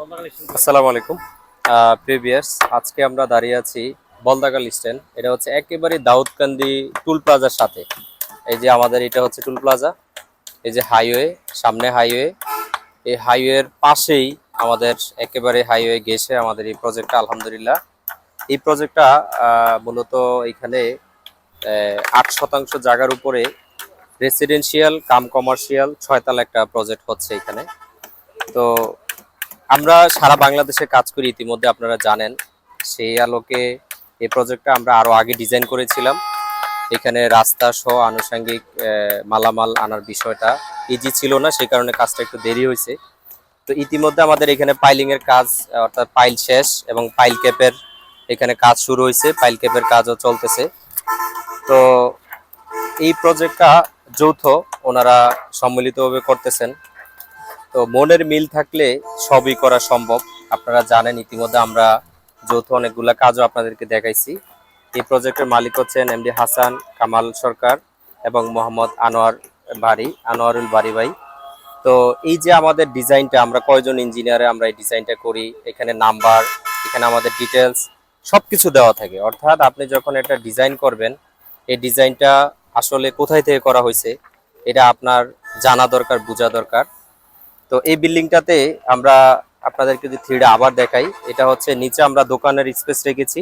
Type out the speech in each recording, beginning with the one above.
আসসালামু আলাইকুম। প্রিভিয়াস আজকে আমরা দাঁড়িয়ে আছি বলদাকাল স্ট্যান্ড এটা হচ্ছে একেবারে দাউদকান্দি টুল প্লাজার সাথে। এই যে আমাদের এটা হচ্ছে টুল প্লাজা। এই যে হাইওয়ে, সামনে হাইওয়ে। এই হাইওয়ের পাশেই আমাদের একেবারে হাইওয়ে গেছে আমাদের এই প্রজেক্টটা, আলহামদুলিল্লাহ। এই প্রজেক্টটা মূলত এখানে আট শতাংশ জায়গার উপরে রেসিডেন্সিয়াল কাম কমার্শিয়াল ছয়তলা একটা প্রজেক্ট হচ্ছে এখানে। তো আমরা সারা বাংলাদেশে কাজ করি ইতিমধ্যে, আপনারা জানেন। সেই আলোকে এই প্রজেক্টটা আমরা আরও আগে ডিজাইন করেছিলাম। এখানে রাস্তা সহ আনুষঙ্গিক মালামাল আনার বিষয়টা ইজি ছিল না সেই কারণে কাজটা একটু দেরি হয়েছে। তো ইতিমধ্যে আমাদের এখানে পাইলিং এর কাজ, অর্থাৎ পাইল শেষ এবং পাইল ক্যাপের এখানে কাজ শুরু হয়েছে। পাইল ক্যাপের কাজও চলতেছে। তো এই প্রজেক্টটা যৌথ ওনারা সম্মিলিতভাবে করতেছেন। তো মনের মিল থাকলে সবই করা সম্ভব। আপনারা জানেন, ইতিমধ্যে আমরা যৌথ অনেকগুলা কাজও আপনাদেরকে দেখাইছি। এই প্রজেক্টের মালিক হচ্ছেন এমডি হাসান, কামাল সরকার এবং মোহাম্মদ আনোয়ার বাড়ি, আনোয়ারুল বাড়ি ভাই। তো এই যে আমাদের ডিজাইনটা, আমরা কয়জন ইঞ্জিনিয়ারে আমরা এই ডিজাইনটা করি, এখানে নাম্বার, এখানে আমাদের ডিটেলস সবকিছু দেওয়া থাকে। অর্থাৎ আপনি যখন এটা ডিজাইন করবেন, এই ডিজাইনটা আসলে কোথায় থেকে করা হয়েছে, এটা আপনার জানা দরকার, বোঝা দরকার। তো এই বিল্ডিংটাতে আমরা আপনাদেরকে যদি থ্রিডে আবার দেখাই, এটা হচ্ছে নিচে আমরা দোকানের স্পেস রেখেছি।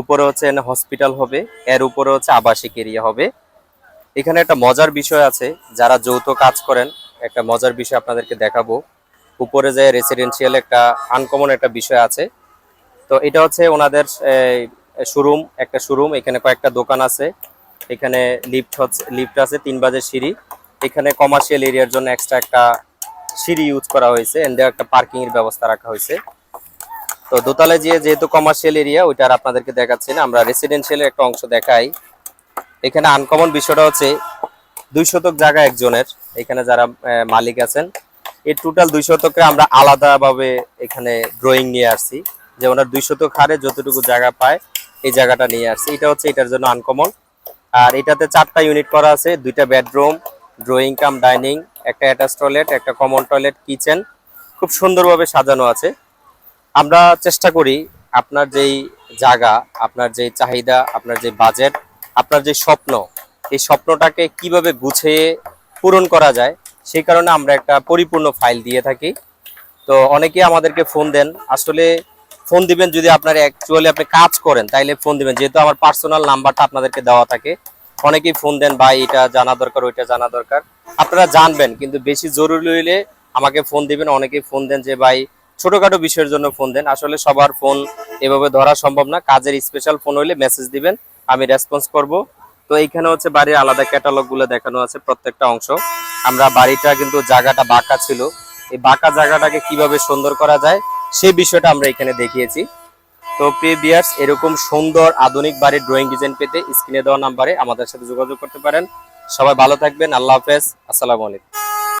উপরে হচ্ছে হসপিটাল হবে, এর উপরে হচ্ছে আবাসিক এরিয়া হবে। এখানে একটা মজার বিষয় আছে, যারা যৌথ কাজ করেন, একটা মজার বিষয় আপনাদেরকে দেখাবো। উপরে যে রেসিডেন্সিয়াল একটা আনকমন একটা বিষয় আছে। তো এটা হচ্ছে ওনাদের শোরুম একটা শোরুম এখানে কয়েকটা দোকান আছে। এখানে লিফট হচ্ছে লিফট আছে, তিন বাজের সিঁড়ি। এখানে কমার্শিয়াল এরিয়ার জন্য এক্সট্রা একটা সিঁড়ি ইউজ করা হয়েছে এন্ড একটা পার্কিং এর ব্যবস্থা রাখা হয়েছে। তো দোতলায় যে যেহেতু কমার্শিয়াল এরিয়া ওইটা আর আপনাদেরকে দেখাচ্ছি না, আমরা রেসিডেন্সিয়ালের একটা অংশ দেখাই। এখানে আনকমন বিষয়টা হচ্ছে দুই শতক জায়গা একজনের, এখানে যারা মালিক আছেন এই টোটাল দুই শতকে আমরা আলাদাভাবে এখানে ড্রয়িং নিয়ে আসছি। যে ওনার দুই শতক হারে যতটুকু জায়গা পায়, এই জায়গাটা নিয়ে আসছি। এটা হচ্ছে এটার জন্য আনকমন আর এটাতে চারটা ইউনিট করা আছে, দুইটা বেডরুম ড্রয়িং কাম ডাইনিং একটা অ্যাটাচ টয়লেট, একটা কমন টয়লেট, কিচেন, খুব সুন্দরভাবে সাজানো আছে। আমরা চেষ্টা করি আপনার যেই জায়গা, আপনার যেই চাহিদা, আপনার যে বাজেট, আপনার যে স্বপ্ন, এই স্বপ্নটাকে কীভাবে গুছিয়ে পূরণ করা যায়, সেই কারণে আমরা একটা পরিপূর্ণ ফাইল দিয়ে থাকি। তো অনেকেই আমাদেরকে ফোন দেন, আসলে ফোন দিবেন যদি আপনার অ্যাকচুয়ালি আপনি কাজ করেন, তাইলে ফোন দিবেন, যেহেতু আমার পার্সোনাল নাম্বারটা আপনাদেরকে দেওয়া থাকে। অনেকেই ফোন দেন, ভাই, এটা জানা দরকার, ওইটা জানা দরকার। আপনারা জানবেন, কিন্তু বেশি জরুরি হইলে আমাকে ফোন দিবেন। অনেকেই ফোন দেন যে, ভাই, ছোটখাটো বিষয়ের জন্য ফোন দেন। আসলে সবার ফোন এভাবে ধরা সম্ভব না। কাজের স্পেশাল ফোন হইলে মেসেজ দিবেন, আমি রেসপন্স করব। তো এইখানে হচ্ছে বাড়ির আলাদা ক্যাটালগগুলো দেখানো আছে প্রত্যেকটা অংশ। আমরা বাড়িটা কিন্তু জায়গাটা বাঁকা ছিল। এই বাঁকা জায়গাটাকে কীভাবে সুন্দর করা যায় সেই বিষয়টা আমরা এখানে দেখিয়েছি। তো প্রিয় বিয়ার্স এরকম সুন্দর আধুনিক বাড়ির ড্রয়িং ডিজাইন পেতে স্ক্রিনে দেওয়া নাম্বারে আমাদের সাথে যোগাযোগ করতে পারেন। সবাই ভালো থাকবেন, আল্লাহ হাফেজ, আসসালামু আলাইকুম।